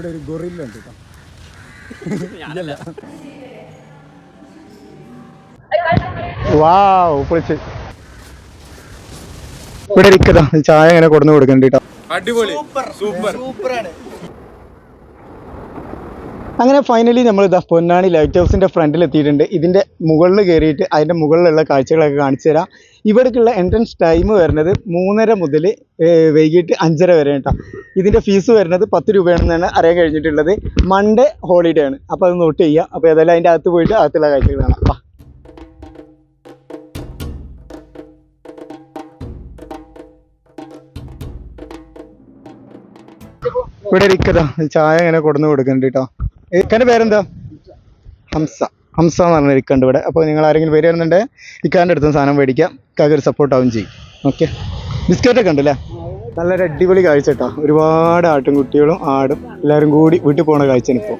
ഇവിടെ ഒരു ഗൊറില്ല ഉണ്ട് കേട്ടോ. ഇല്ലല്ല. വാവ് പൊളിച്ച്. ഇവിടെ ഇരിക്കതാ ചായ ഇങ്ങനെ കൊടുന്നു കൊടുക്കണ്ട കേട്ടോ. അടിപൊളി. സൂപ്പർ. അങ്ങനെ ഫൈനലി നമ്മൾ ഇതാ പൊന്നാണി ലൈറ്റ് ഹൗസിന്റെ ഫ്രണ്ടിൽ എത്തിയിട്ടുണ്ട്. ഇതിന്റെ മുകളിൽ കയറിയിട്ട് അതിന്റെ മുകളിലുള്ള കാഴ്ചകളൊക്കെ കാണിച്ചു തരാം. ഇവിടേക്കുള്ള എൻട്രൻസ് ടൈം വരുന്നത് മൂന്നര മുതൽ വൈകിട്ട് അഞ്ചര വരെ കേട്ടോ ഇതിന്റെ ഫീസ് വരുന്നത് പത്ത് രൂപയാണെന്നാണ് അറിയാൻ കഴിഞ്ഞിട്ടുള്ളത്. മൺഡേ ഹോളിഡേ ആണ്. അപ്പോൾ അത് നോട്ട് ചെയ്യുക അപ്പോൾ ഏതായാലും അതിന്റെ അകത്ത് പോയിട്ട് അകത്തുള്ള കാഴ്ചകൾ കാണാം. ഇവിടെ ഇരിക്കതാ ചായ ഇങ്ങനെ കൊടുന്ന് കൊടുക്കുന്നുണ്ട് കേട്ടോ ഇക്കാന്റെ പേരെന്താ? ഹംസ. ഹംസ എന്ന് പറഞ്ഞ ഇക്കണ്ട് ഇവിടെ. അപ്പോൾ നിങ്ങൾ ആരെങ്കിലും വരുന്നുണ്ടെങ്കിൽ ഇക്കാന്റെ അടുത്ത് സാധനം മേടിക്കാം. ഇക്കാക്ക് ഒരു സപ്പോർട്ട് ആവും ചെയ്യും. ഓക്കെ ബിസ്ക്കറ്റ് ഒക്കെ ഉണ്ടല്ലേ? നല്ലൊരു അടിപൊളി കാഴ്ച കേട്ടോ. ഒരുപാട് ആട്ടും കുട്ടികളും ആടും എല്ലാവരും കൂടി വീട്ടിൽ പോണ കാഴ്ചയാണ് ഇപ്പോൾ.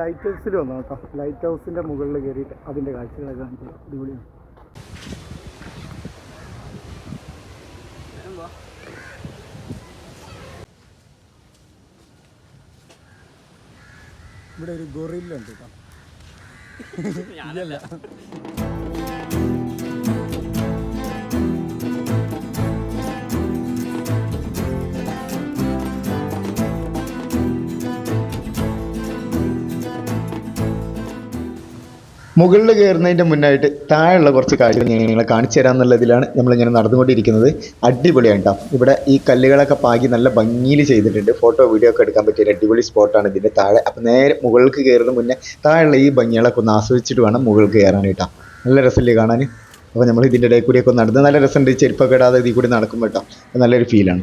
ലൈറ്റ് ഹൗസിൽ വന്നു കേട്ടോ. ലൈറ്റ് ഹൗസിന്റെ മുകളിൽ കയറിയിട്ട് അതിന്റെ കാഴ്ചകളൊക്കെ കാണിച്ചു അടിപൊളിയാണ്. ഇവിടെ ഒരു ഗൊറില്ല ഉണ്ട് കേട്ടോ ഇല്ലല്ല. മുകളിൽ കയറുന്നതിന്റെ മുന്നായിട്ട് താഴെയുള്ള കുറച്ച് കാഴ്ചകൾ ഞാൻ നിങ്ങളെ കാണിച്ചു തരാമെന്നുള്ളതിലാണ് നമ്മളിങ്ങനെ നടന്നുകൊണ്ടിരിക്കുന്നത്. അടിപൊളിയാണ് കേട്ടോ ഇവിടെ ഈ കല്ലുകളൊക്കെ പാകി നല്ല ഭംഗിയിൽ ചെയ്തിട്ടുണ്ട്. ഫോട്ടോ വീഡിയോ ഒക്കെ എടുക്കാൻ പറ്റിയ അടിപൊളി സ്പോട്ടാണ് ഇതിന്റെ താഴെ. അപ്പോൾ നേരെ മുകളിലേക്ക് കയറുന്ന മുന്നേ താഴെയുള്ള ഈ ഭംഗികളൊക്കെ ഒന്ന് ആസ്വദിച്ചിട്ട് വേണം മുകളിൽ കയറാൻ കേട്ടോ നല്ല രസമില്ലേ കാണാൻ അപ്പോൾ നമ്മൾ ഇതിന്റെ ഇടയിൽ കൂടിയൊക്കെ നടന്ന് നല്ല രസമുണ്ട്. ചെരുപ്പൊക്കെ ഇടാതെ ഇതിൽ കൂടി നടക്കുമ്പോൾ കേട്ടോ. നല്ലൊരു ഫീലാണ്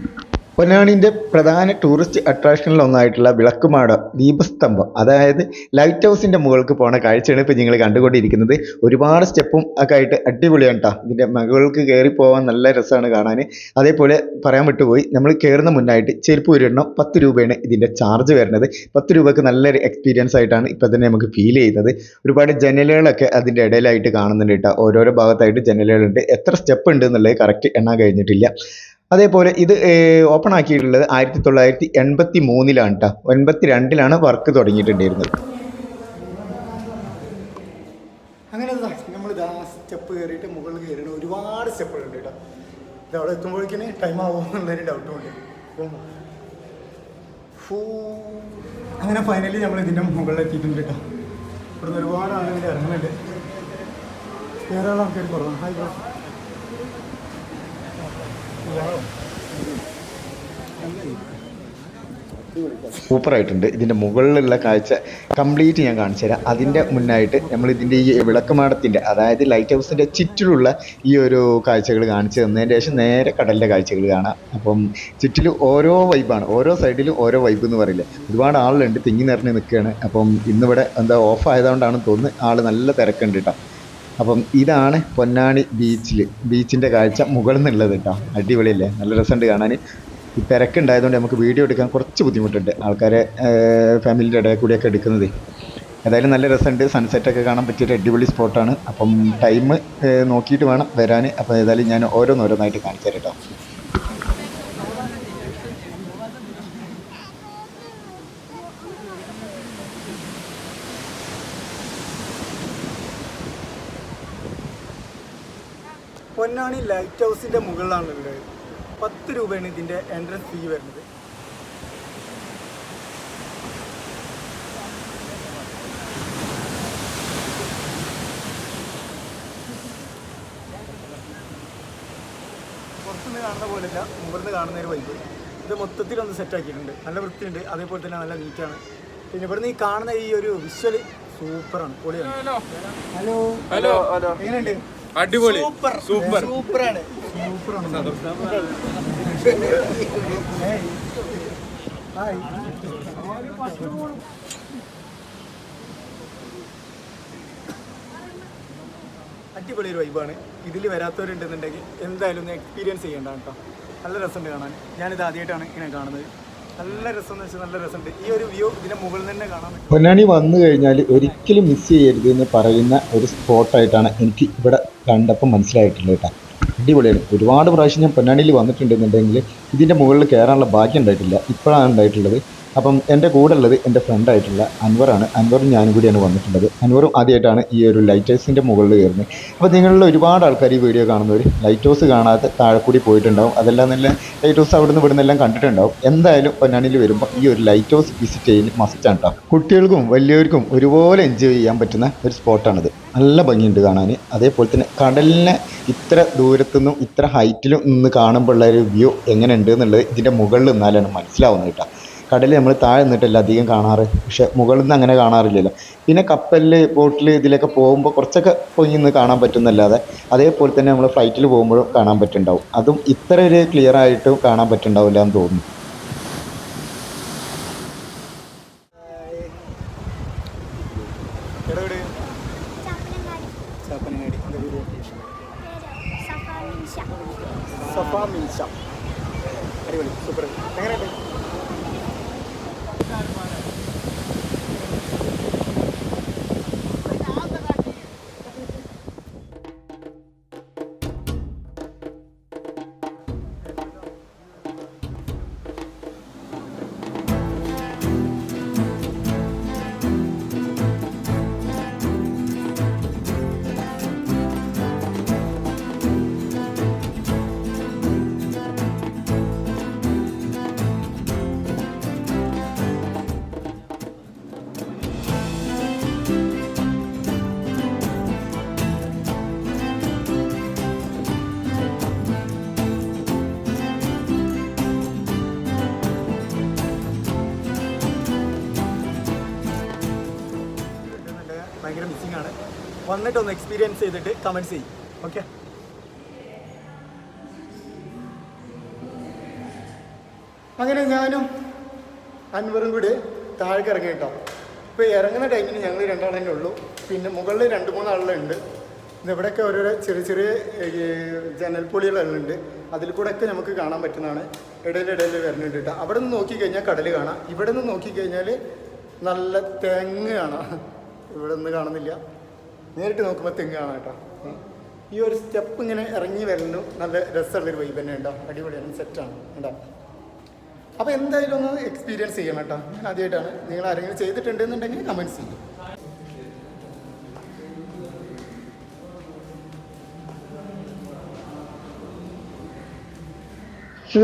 പൊന്നാണിന്റെ പ്രധാന ടൂറിസ്റ്റ് അട്രാക്ഷനിൽ ഒന്നായിട്ടുള്ള വിളക്കുമാടം ദീപസ്തംഭം. അതായത് ലൈറ്റ് ഹൗസിന്റെ മുകൾക്ക് പോണ കാഴ്ചയാണ് ഇപ്പോൾ നിങ്ങൾ കണ്ടുകൊണ്ടിരിക്കുന്നത്. ഒരുപാട് സ്റ്റെപ്പും ഒക്കെ ആയിട്ട് അടിപൊളിയാണ് കേട്ടോ ഇതിന്റെ മുകൾക്ക് കയറി പോകാൻ നല്ല രസമാണ് കാണാൻ അതേപോലെ പറയാൻ വിട്ടുപോയി നമ്മൾ കയറുന്ന മുന്നായിട്ട് ചെരുപ്പ് ഒരെണ്ണം പത്ത് രൂപയാണ് ഇതിന്റെ ചാർജ് വരുന്നത്. പത്ത് രൂപയ്ക്ക് നല്ലൊരു എക്സ്പീരിയൻസ് ആയിട്ടാണ് ഇപ്പോൾ തന്നെ നമുക്ക് ഫീൽ ചെയ്യുന്നത് ഒരുപാട് ജനലുകളൊക്കെ അതിന്റെ ഇടയിലായിട്ട് കാണുന്നുണ്ട് കേട്ടോ ഓരോരോ ഭാഗത്തായിട്ട് ജനലുകളുണ്ട്. എത്ര സ്റ്റെപ്പ് ഉണ്ട് എന്നുള്ളത് കറക്റ്റ് എണ്ണാൻ കഴിഞ്ഞിട്ടില്ല. അതേപോലെ ഇത് ഓപ്പൺ ആക്കിയിട്ടുള്ളത് ആയിരത്തി തൊള്ളായിരത്തി എൺപത്തി മൂന്നിലാണ് കേട്ടോ എൺപത്തി രണ്ടിലാണ് വർക്ക് തുടങ്ങിയിട്ടുണ്ടായിരുന്നത്. അങ്ങനെ നമ്മൾ ഇതാ സ്റ്റെപ്പ് കയറിയിട്ട് മുകളിൽ കയറിയിട്ട് ഒരുപാട് സ്റ്റെപ്പുകളുണ്ട് കേട്ടോ ഇത് അവിടെ എത്തുമ്പോഴേക്കിന് ടൈം ആവുമെന്നുള്ളൊരു ഡൗട്ടും ഉണ്ട്. ഫൂ. അങ്ങനെ ഫൈനലി നമ്മൾ ഇതിന്റെ മുകളിൽ എത്തിയിട്ടുണ്ട് കേട്ടോ ഇവിടുന്ന് ഒരുപാട് ആളുകൾ ഇറങ്ങുന്നുണ്ട്. ധാരാളം ആൾക്കാർ കുറവാണ് ഹായ് ബ്രോ സൂപ്പറായിട്ടുണ്ട്. ഇതിന്റെ മുകളിലുള്ള കാഴ്ച കംപ്ലീറ്റ് ഞാൻ കാണിച്ചു തരാം. അതിന്റെ മുന്നായിട്ട് നമ്മൾ ഇതിന്റെ ഈ വിളക്കുമാടത്തിന്റെ അതായത് ലൈറ്റ് ഹൗസിന്റെ ചുറ്റിലുള്ള ഈ ഒരു കാഴ്ചകൾ കാണിച്ചു തന്നതിന് ശേഷം നേരെ കടലിന്റെ കാഴ്ചകൾ കാണാം. അപ്പം ചുറ്റിലും ഓരോ വൈബാണ് ഓരോ സൈഡിലും ഓരോ വൈബ് എന്ന് പറയില്ലേ. ഒരുപാട് ആളുണ്ട് തിങ്ങി നിറഞ്ഞ് നിൽക്കുകയാണ്. അപ്പം ഇന്നിവിടെ എന്താ ഓഫ് ആയതുകൊണ്ടാണെന്ന് തോന്നുന്നു. ആൾ നല്ല തിരക്കുണ്ട് കേട്ടോ. അപ്പം ഇതാണ് പൊന്നാണി ബീച്ചിൽ ബീച്ചിന്റെ കാഴ്ച മുകളിൽ നിന്നുള്ളത് കേട്ടോ അടിപൊളിയല്ലേ? നല്ല രസമുണ്ട് കാണാൻ ഈ തിരക്കുണ്ടായതുകൊണ്ട് നമുക്ക് വീഡിയോ എടുക്കാൻ കുറച്ച് ബുദ്ധിമുട്ടുണ്ട്. ആൾക്കാരെ ഫാമിലിന്റെ ഇടയിൽ കൂടിയൊക്കെ എടുക്കുന്നത്. ഏതായാലും നല്ല രസമുണ്ട് സൺസെറ്റൊക്കെ കാണാൻ പറ്റിയൊരു അടിപൊളി സ്പോട്ടാണ്. അപ്പം ടൈം നോക്കിയിട്ട് വേണം വരാൻ അപ്പോൾ ഏതായാലും ഞാൻ ഓരോന്നോരോന്നായിട്ട് കാണിച്ചു തരാം കേട്ടോ പൊന്നാണി ലൈറ്റ് ഹൗസിന്റെ മുകളിലാണുള്ളത് പത്ത് രൂപയാണ് ഇതിന്റെ എൻട്രൻസ് ഫീ വരുന്നത്. പുറത്തുനിന്ന് കാണുന്ന പോലെയല്ല മുകളിൽ കാണുന്ന ഒരു വൈബ് ഇത് മൊത്തത്തിലൊന്ന് സെറ്റ് ആക്കിയിട്ടുണ്ട്. നല്ല വൃത്തിയുണ്ട്. അതേപോലെ തന്നെ നല്ല നീറ്റാണ് പിന്നെ ഇവിടുന്ന് ഈ കാണുന്ന ഈ ഒരു വിഷ്വൽ സൂപ്പറാണ് പൊളിയാണ്. ഹലോ. Hello hello. എങ്ങനെയുണ്ട്? അടിപൊളി. സൂപ്പർ. സൂപ്പറാണ്. അടിപൊളി ഒരു വൈബാണ് ഇതിൽ വരാത്തവരുണ്ടെന്നുണ്ടെങ്കിൽ എന്തായാലും ഒന്ന് എക്സ്പീരിയൻസ് ചെയ്യേണ്ട കേട്ടോ നല്ല രസമുണ്ട് കാണാൻ. ഞാനിത് ആദ്യമായിട്ടാണ് ഇങ്ങനെ കാണുന്നത്. നല്ല രസം എന്ന് വെച്ചാൽ നല്ല രസമുണ്ട്. ഈ ഒരു വ്യൂ ഇതിന്റെ മുകളിൽ നിന്ന് തന്നെ കാണാൻ പൊന്നാണി പൊന്നാനി വന്നു കഴിഞ്ഞാൽ ഒരിക്കലും മിസ് ചെയ്യരുത് എന്ന് പറയുന്ന ഒരു സ്പോട്ടായിട്ടാണ് എനിക്ക് ഇവിടെ കണ്ടപ്പോൾ മനസ്സിലായിട്ടുണ്ട് കേട്ടോ. അടിപൊളിയാണ്. ഒരുപാട് പ്രാവശ്യം ഞാൻ പൊന്നാനിയിൽ വന്നിട്ടുണ്ടെന്നുണ്ടെങ്കിൽ ഇതിന്റെ മുകളിൽ കയറാനുള്ള ഭാഗ്യം ഉണ്ടായിട്ടില്ല. ഇപ്പോഴാണ് ഉണ്ടായിട്ടുള്ളത്. അപ്പം എന്റെ കൂടെ ഉള്ളത് എന്റെ ഫ്രണ്ടായിട്ടുള്ള അൻവറാണ് അൻവറും ഞാനും കൂടിയാണ് വന്നിട്ടുള്ളത്. അൻവറും ആദ്യമായിട്ടാണ് ഈ ഒരു ലൈറ്റ് ഹൗസിന്റെ മുകളിൽ കയറുന്നത്. അപ്പോൾ നിങ്ങളിൽ ഒരുപാട് ആൾക്കാർ ഈ വീഡിയോ കാണുന്നവർ ലൈറ്റ് ഹൗസ് കാണാതെ താഴെ കൂടി പോയിട്ടുണ്ടാവും. അതെല്ലാം നല്ല ലൈറ്റ് ഹൗസ് അവിടെ നിന്ന് ഇവിടെ നിന്നെല്ലാം കണ്ടിട്ടുണ്ടാവും. എന്തായാലും പൊന്നാണിൽ വരുമ്പോൾ ഈ ഒരു ലൈറ്റ് ഹൗസ് വിസിറ്റ് ചെയ്യൽ മസ്റ്റാണ് കേട്ടോ കുട്ടികൾക്കും വലിയവർക്കും ഒരുപോലെ എൻജോയ് ചെയ്യാൻ പറ്റുന്ന ഒരു സ്പോട്ടാണിത് നല്ല ഭംഗിയുണ്ട് കാണാൻ അതേപോലെ തന്നെ കടലിനെ ഇത്ര ദൂരത്തുനിന്നും ഇത്ര ഹൈറ്റിലും നിന്ന് കാണുമ്പോഴുള്ള ഒരു വ്യൂ എങ്ങനെയുണ്ട് എന്നുള്ളത് ഇതിന്റെ മുകളിൽ നിന്നാലാണ് മനസ്സിലാവുന്നത് കേട്ടോ കടൽ നമ്മൾ താഴെ നിന്നിട്ടല്ല അധികം കാണാറ്? പക്ഷെ മുകളിൽ നിന്ന് അങ്ങനെ കാണാറില്ലല്ലോ. പിന്നെ കപ്പലിൽ ബോട്ടിൽ ഇതിലൊക്കെ പോകുമ്പോൾ കുറച്ചൊക്കെ പൊങ്ങി നിന്ന് കാണാൻ പറ്റുന്നല്ലാതെ അതേപോലെ തന്നെ നമ്മൾ ഫ്ലൈറ്റിൽ പോകുമ്പോഴും കാണാൻ പറ്റുന്നുണ്ടാവും. അതും ഇത്ര ഒരു ക്ലിയർ ആയിട്ട് കാണാൻ പറ്റുന്നുണ്ടാവില്ല എന്ന് തോന്നുന്നു. സഫ മിൻഷ. അടിപൊളി സൂപ്പർ. എങ്ങനെയുണ്ട്? இருப்பாரு വന്നിട്ട് ഒന്ന് എക്സ്പീരിയൻസ് ചെയ്തിട്ട് കമൻസ് ചെയ്യും. ഓക്കെ അങ്ങനെ ഞാനും അൻവറും കൂടി താഴേക്ക് ഇറങ്ങി കേട്ടോ. ഇപ്പൊ ഇറങ്ങുന്ന ടൈമിന് ഞങ്ങൾ രണ്ടാളെ ഉള്ളൂ. പിന്നെ മുകളിൽ രണ്ട് മൂന്ന് ആളുകളുണ്ട്. ഇവിടെയൊക്കെ ഓരോരോ ചെറിയ ചെറിയ ഉണ്ട് അതിൽ കൂടെ ഒക്കെ നമുക്ക് കാണാൻ പറ്റുന്നതാണ്. ഇടയിൽ വരുന്നുണ്ട് കേട്ടോ. അവിടെ നിന്ന് നോക്കിക്കഴിഞ്ഞാൽ കടൽ കാണാം. ഇവിടെ നിന്ന് നോക്കിക്കഴിഞ്ഞാൽ നല്ല തെങ്ങ് കാണാം. ഇവിടെ നിന്ന് കാണുന്നില്ല. നേരിട്ട് നോക്കുമ്പോൾ തെങ്ങ് കാണാം കേട്ടോ ഈ ഒരു സ്റ്റെപ്പ് ഇങ്ങനെ ഇറങ്ങി വരുന്നു നല്ല രസമുള്ളൊരു വൈബ് തന്നെ ഉണ്ടോ? അടിപൊളിയാണ് സെറ്റാണ് ഉണ്ടോ? അപ്പോൾ എന്തായാലും ഒന്ന് എക്സ്പീരിയൻസ് ചെയ്യണം കേട്ടോ. ഞാൻ ആദ്യമായിട്ടാണ്. നിങ്ങൾ ആരെങ്കിലും ചെയ്തിട്ടുണ്ടെന്നുണ്ടെങ്കിൽ കമന്റ്സ് ചെയ്യും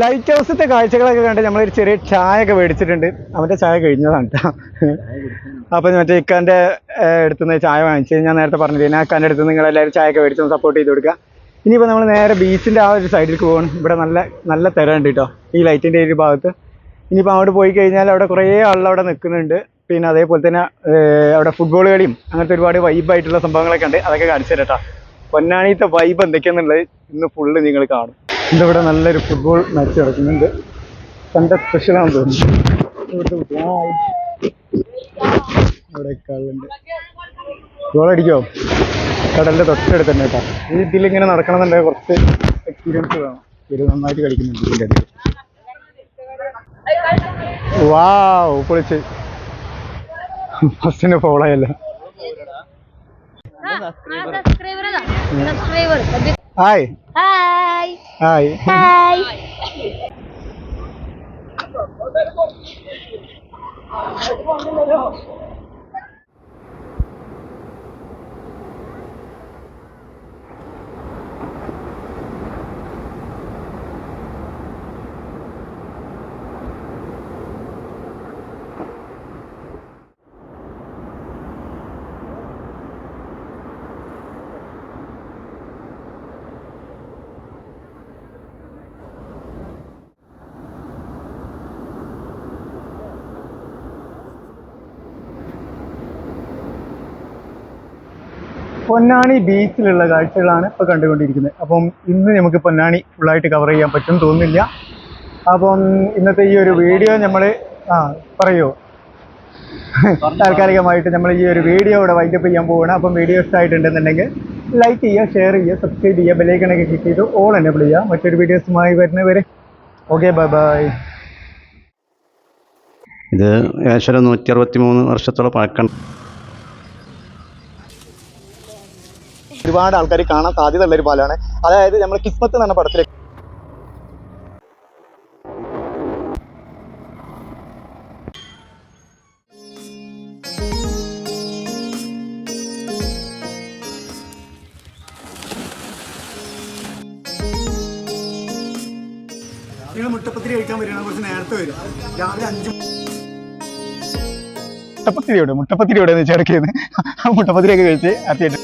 ലൈറ്റ് ഹൗസിലത്തെ കാഴ്ചകളൊക്കെ കണ്ട് നമ്മളൊരു ചെറിയ ചായ ഒക്കെ മേടിച്ചിട്ടുണ്ട്. അവന്റെ ചായ കഴിഞ്ഞതാണ് കേട്ടോ അപ്പോൾ മറ്റേ ഇക്കാന്റെ അടുത്തുനിന്ന് ചായ വാങ്ങിച്ച് ഞാൻ നേരത്തെ പറഞ്ഞു ഞാൻ ഇക്കാന്റെ അടുത്ത് നിങ്ങൾ എല്ലാവരും ചായ ഒക്കെ മേടിച്ച് സപ്പോർട്ട് ചെയ്ത് കൊടുക്കുക ഇനിയിപ്പോൾ നമ്മൾ നേരെ ബീച്ചിന്റെ ആ ഒരു സൈഡിലേക്ക് പോകണം ഇവിടെ നല്ല നല്ല തിരണ്ട് കേട്ടോ ഈ ലൈറ്റിന്റെ ഒരു ഭാഗത്ത്. ഇനിയിപ്പോൾ അങ്ങോട്ട് പോയി കഴിഞ്ഞാൽ അവിടെ കുറേ ആളുകൾ അവിടെ നിൽക്കുന്നുണ്ട്. പിന്നെ അതേപോലെ തന്നെ അവിടെ ഫുട്ബോൾ കളിയും അങ്ങനത്തെ ഒരുപാട് വൈബായിട്ടുള്ള സംഭവങ്ങളൊക്കെ ഉണ്ട്. അതൊക്കെ കാണിച്ചു തരാം കേട്ടോ പൊന്നാണിത്തെ വൈബ് എന്തൊക്കെയാണെന്നുള്ളത് ഇന്ന് ഫുള്ള് നിങ്ങൾ കാണും. ഇതിവിടെ നല്ലൊരു ഫുട്ബോൾ മാച്ച് നടക്കുന്നുണ്ട്. സൺഡേ സ്പെഷ്യലാണെന്ന് തോന്നുന്നു. ഇവിടുത്തെ അവിടെ ഗോൾ അടിക്കോ? കടലിന്റെ തൊട്ടടുത്ത് തന്നെ കേട്ടോ. ഈ ഇതിലിങ്ങനെ നടക്കണമെന്നുണ്ടെങ്കിൽ കുറച്ച് എക്സ്പീരിയൻസ് വേണം. ഇവർ നന്നായിട്ട് കളിക്കുന്നുണ്ട് ഇതിന്റെ ഇടയിൽ വാവ് പൊളിച്ച്. ഫസ്റ്റിന് ഫോളോയല്ല hi hi hi hi Ponnani ബീച്ചിലുള്ള കാഴ്ചകളാണ് ഇപ്പോൾ കണ്ടുകൊണ്ടിരിക്കുന്നത്. അപ്പം ഇന്ന് നമുക്ക് പൊന്നാനി ഫുള്ളായിട്ട് കവർ ചെയ്യാൻ പറ്റും തോന്നുന്നില്ല. അപ്പം ഇന്നത്തെ ഈ ഒരു വീഡിയോ നമ്മൾ ആ പറയൂ. താൽക്കാലികമായിട്ട് നമ്മൾ ഈ ഒരു വീഡിയോ ഇവിടെ വൈൻഡപ്പ് ചെയ്യാൻ പോവുകയാണ് അപ്പം വീഡിയോ ഇഷ്ടമായിട്ടുണ്ടെന്നുണ്ടെങ്കിൽ ലൈക്ക് ചെയ്യുക ഷെയർ ചെയ്യുക സബ്സ്ക്രൈബ് ചെയ്യുക ബെലൈക്കണൊക്കെ ക്ലിക്ക് ചെയ്ത് ഓൾ എനേബിൾ ചെയ്യുക. മറ്റൊരു വീഡിയോസുമായി വരുന്നവരെ. ഓക്കെ ബൈ ബൈ ഇത് ഏകദേശം നൂറ്റി അറുപത്തി മൂന്ന് വർഷത്തോളം പഴക്കം. ഒരുപാട് ആൾക്കാർ കാണാൻ സാധ്യത ഉള്ള ഒരു പാലമാണ് അതായത് നമ്മൾ കിസ്മത്ത് എന്ന് പറഞ്ഞ പടത്തിലെ നിങ്ങൾ മുട്ടപ്പത്തിരി കഴിക്കാൻ വരികയാണ്. കുറച്ച് നേരത്തെ വരും. രാവിലെ അഞ്ച് മുട്ടപ്പത്തിരിയോട് എവിടെ? മുട്ടപ്പത്തിരി എവിടെ വെച്ച് ഇടയ്ക്ക് മുട്ടപ്പത്തിരിയൊക്കെ കഴിച്ച് അത്യാവശ്യം